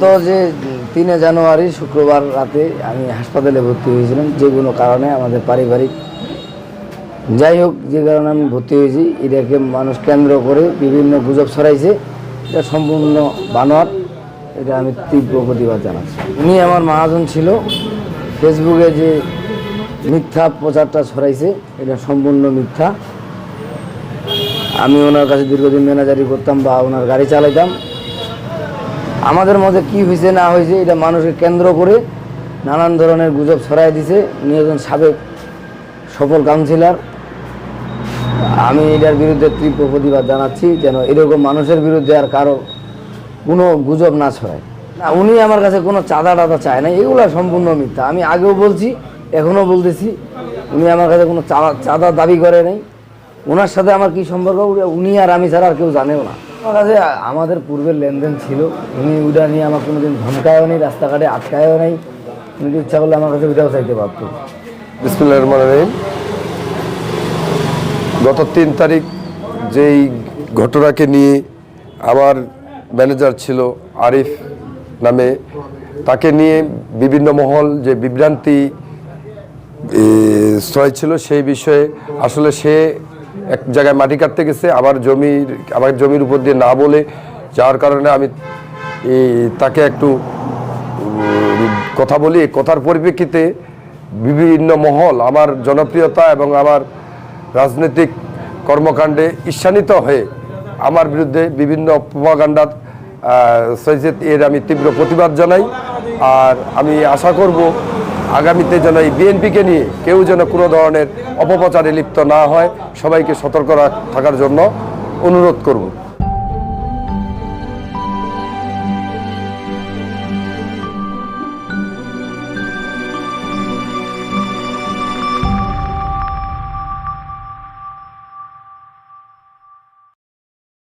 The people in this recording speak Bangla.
তো যে তিনে জানুয়ারি শুক্রবার রাতে আমি হাসপাতালে ভর্তি হয়েছিলাম, যে কোনো কারণে আমাদের পারিবারিক। যাই হোক, যে কারণে আমি ভর্তি হয়েছি, এটাকে মানুষ কেন্দ্র করে বিভিন্ন গুজব ছড়াইছে। এটা সম্পূর্ণ বানোয়ার এটা আমি তীব্র প্রতিবাদ জানাচ্ছি। উনি আমার মহাজন ছিল, ফেসবুকে যে মিথ্যা প্রচারটা ছড়াইছে, এটা সম্পূর্ণ মিথ্যা। আমি ওনার কাছে দীর্ঘদিন ম্যানেজারি করতাম বা ওনার গাড়ি চালাইতাম। আমাদের মধ্যে কি হয়েছে, না হয়েছে, এটা মানুষকে কেন্দ্র করে নানান ধরনের গুজব ছড়াই দিছে। উনি একজন সাবেক সফল কাউন্সিলর। আমি এটার বিরুদ্ধে তীব্র প্রতিবাদ জানাচ্ছি যেন এরকম মানুষের বিরুদ্ধে আর কারও কোনো গুজব না ছড়ায়। না, উনি আমার কাছে কোনো চাঁদা টাদা চায় না, এগুলো সম্পূর্ণ মিথ্যা। আমি আগেও বলছি, এখনও বলতেছি, উনি আমার কাছে কোনো চাঁদা দাবি করে নাই। ওনার সাথে আমার কি সম্পর্ক? উনি আর আমি ছাড়া আর কেউ জানেও না। আমার কাছে আমাদের পূর্বের লেনদেন ছিল। উনি ওটা নিয়ে আমার কোনোদিন ধমকায়ও নেই, রাস্তাঘাটে আটকায়ও নেই। উনি ইচ্ছা করলে আমার কাছে ওটাও চাইতে পারতো। গত তিন তারিখ যেই ঘটনাকে নিয়ে আমার ম্যানেজার ছিল আরিফ নামে, তাকে নিয়ে বিভিন্ন মহল যে বিভ্রান্তি ছিল সেই বিষয়ে আসলে সে এক জায়গায় মাটি কাটতে গেছে আমার জমির আমার জমির উপর দিয়ে না বলে, যার কারণে আমি তাকে একটু কথা বলি কথার পরিপ্রেক্ষিতে বিভিন্ন মহল আমার জনপ্রিয়তা এবং আমার রাজনৈতিক কর্মকাণ্ডে ঈর্ষান্বিত হয়ে আমার বিরুদ্ধে বিভিন্ন প্রপাগান্ডার সৈজেদ এর আমি তীব্র প্রতিবাদ জানাই। আর আমি আশা করব আগামীতে যেন এই বিএনপিকে নিয়ে কেউ যেন কোনো ধরনের অপপ্রচারে লিপ্ত না হয়, সবাইকে সতর্ক থাকার জন্য অনুরোধ করব।